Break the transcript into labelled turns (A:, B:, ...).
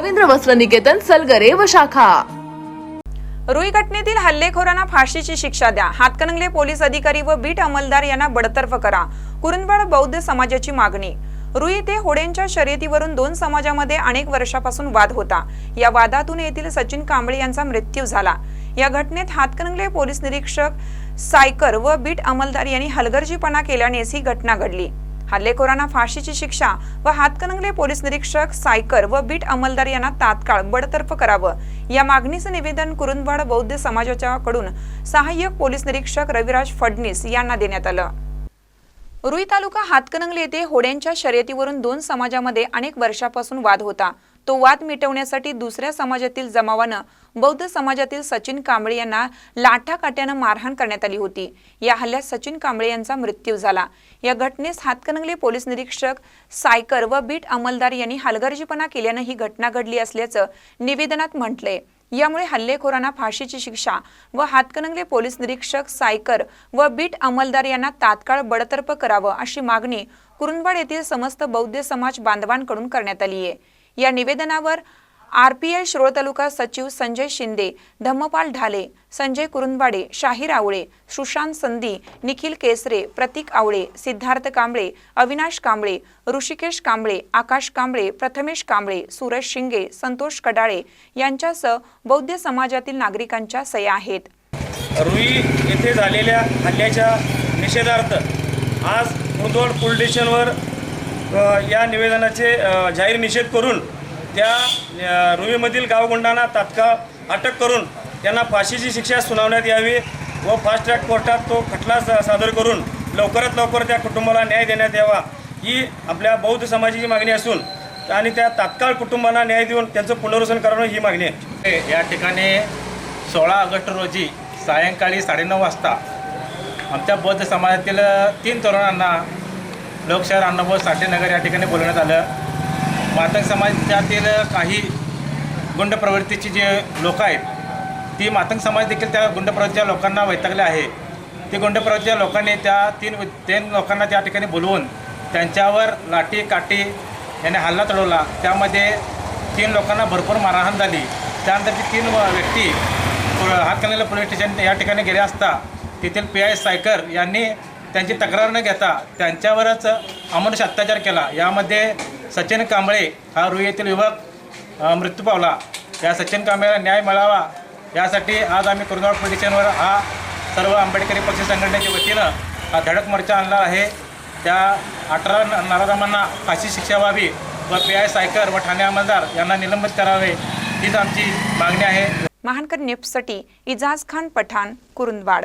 A: रवींद्र वस्त्र निकेतन सलगरे व शाखा.
B: रुई घटनेतील हल्लेखोरांना फाशीची शिक्षा द्या. हातकणंगले पोलीस अधिकारी व बीट अंमलदार यांना बडतर्फ करा. कुरुंदवाड बौद्ध समाजाची मागणी. रुई येथे होडेंच्या शर्यतीवरून दोन समाजामध्ये अनेक वर्षापासून वाद होता. या वादातून येथील सचिन कांबळे यांचा मृत्यू झाला. या घटनेत हातकणंगले पोलीस निरीक्षक सायकर व बीट अंमलदार यांनी हलगर्जीपणा केल्यानेच ही घटना घडली. हल्लेखोरांना फाशीची शिक्षा व हातकणंगले पोलीस निरीक्षक सायकर व बीट अंमलदार यांना तात्काळ बडतर्फ करावं. या मागणीचं निवेदन कुरुंदवाड बौद्ध समाजाच्या कडून सहाय्यक पोलीस निरीक्षक रविराज फडणीस यांना देण्यात आलं. रुई तालुका हातकणंगले येथे होड्यांच्या शर्यतीवरून दोन समाजामध्ये अनेक वर्षापासून वाद होता. तो वाद मिटवण्यासाठी दुसऱ्या समाजातील जमावानं बौद्ध समाजातील सचिन कांबळे यांना लाठाकाट्यानं मारहाण करण्यात आली होती. या हल्ल्यात सचिन कांबळे यांचा मृत्यू झाला. या घटनेस हातकणंगले पोलीस निरीक्षक सायकर व बीट अंमलदार यांनी हलगर्जीपणा केल्यानं ही घटना घडली असल्याचं निवेदनात म्हटलंय. यामुळे हल्लेखोरांना फाशीची शिक्षा व हातकणंगले पोलीस निरीक्षक सायकर व बीट अंमलदार यांना तात्काळ बडतर्फ करावं अशी मागणी कुरुंदवाड येथील समस्त बौद्ध समाज बांधवांकडून करण्यात आली आहे या निवेदनावर आरपीआय शिरोळ तालुका सचिव संजय शिंदे धम्मपाल ढाले संजय कुरुंदवाडे शाहीर आवळे सुशांत संधी निखिल केसरे प्रतीक आवळे सिद्धार्थ कांबळे अविनाश कांबळे ऋषिकेश कांबळे आकाश कांबळे प्रथमेश कांबळे सुरेश शिंगे संतोष कडाळे यांच्यासह बौद्ध समाजातील नागरिकांच्या सह्या आहेत.
C: रुई येथे झालेल्या हल्ल्याच्या निषेधार्थ आज मुंदोड पोलीस स्टेशनवर या निवेदनाचे जाहीर निषेध करून त्या रुईमधील गावगुंडांना तात्काळ अटक करून त्यांना फाशीची शिक्षा सुनावण्यात यावी व फास्ट ट्रॅक कोर्टात तो खटला सा- सादर करून लवकरात लवकर त्या कुटुंबाला न्याय देण्यात यावा ही आपल्या बौद्ध समाजाची मागणी असून आणि त्या तात्काळ कुटुंबांना न्याय देऊन त्यांचं पुनर्वसन करणं ही मागणी आहे.
D: या ठिकाणी सोळा ऑगस्ट रोजी सायंकाळी साडेनऊ वाजता आमच्या बौद्ध समाजातील तीन तरुणांना लोकशहर अण्णाभाऊ साठेनगर या ठिकाणी बोलवण्यात आलं. मातंग समाजातील काही गुंड प्रवृत्तीची जे लोक आहेत ती मातंग समाज देखील त्या गुंड प्रवृत्तीच्या लोकांना वैतागले आहे. ती गुंड प्रवृत्तीच्या लोकांनी त्या तीन तीन लोकांना त्या ठिकाणी बोलवून त्यांच्यावर लाठी काठी याने हल्ला चढवला. त्यामध्ये तीन लोकांना भरपूर मारहाण झाली. त्यानंतर ती तीन व्यक्ती हातकणंगले पोलीस स्टेशन या ठिकाणी गेले असता तेथील पी आय सायकर यांनी त्यांची तक्रार न घेता त्यांच्यावरच अमानुष अत्याचार केला. यामध्ये सचिन कांबळे हा रुई येथील युवक मृत्यू पावला. या सचिन कांबळेला न्याय मिळावा यासाठी आज आम्ही कुरुंदवाड पोलीस स्टेशनवर हा सर्व आंबेडकरी पक्ष संघटनेच्या वतीनं हा धडक मोर्चा आणला आहे. त्या अठरा न- फाशी शिक्षा व्हावी व पी आय सायकर व ठाणे अंमलदार यांना निलंबित करावे हीच आमची मागणी आहे.
B: महानकर न्यूजसाठी इजाज खान पठाण कुरुंदवाड.